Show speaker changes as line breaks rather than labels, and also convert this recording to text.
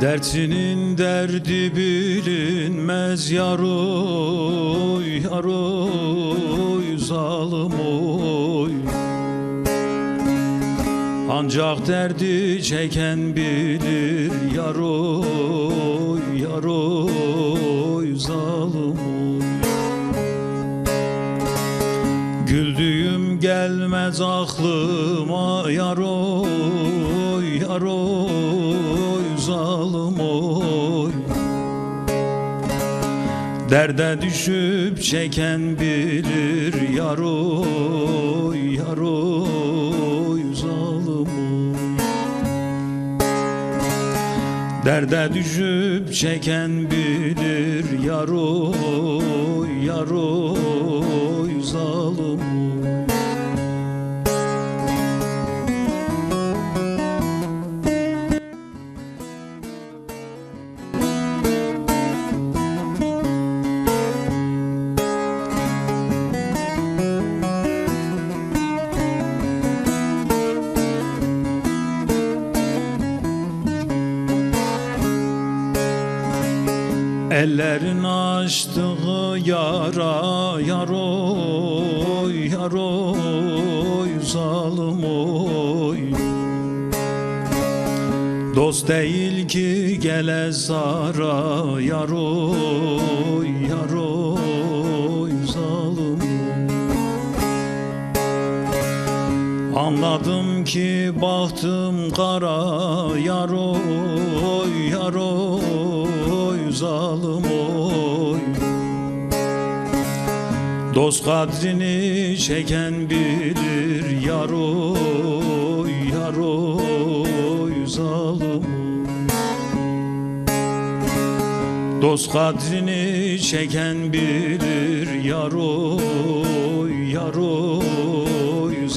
Dertinin derdi bilinmez yaroy yaroy zalim oy. Ancak derdi çeken bilir yaroy yaroy zalim oy. Güldüğüm gelmez aklıma yaroy yaroy Derde düşüp çeken bilir yaroy yaroy zalim Derde düşüp çeken bilir yaroy yaroy zalim Ellerin açtığı yara yaroy yaroy zalim oy. Dost değil ki gele zara yaroy yaroy zalim Anladım ki bahtım kara yaroy yaroy zalim oy. Dost kadrini çeken bilir yaroy yaroy zalim oy. Dost kadrini çeken bilir yaroy yaroy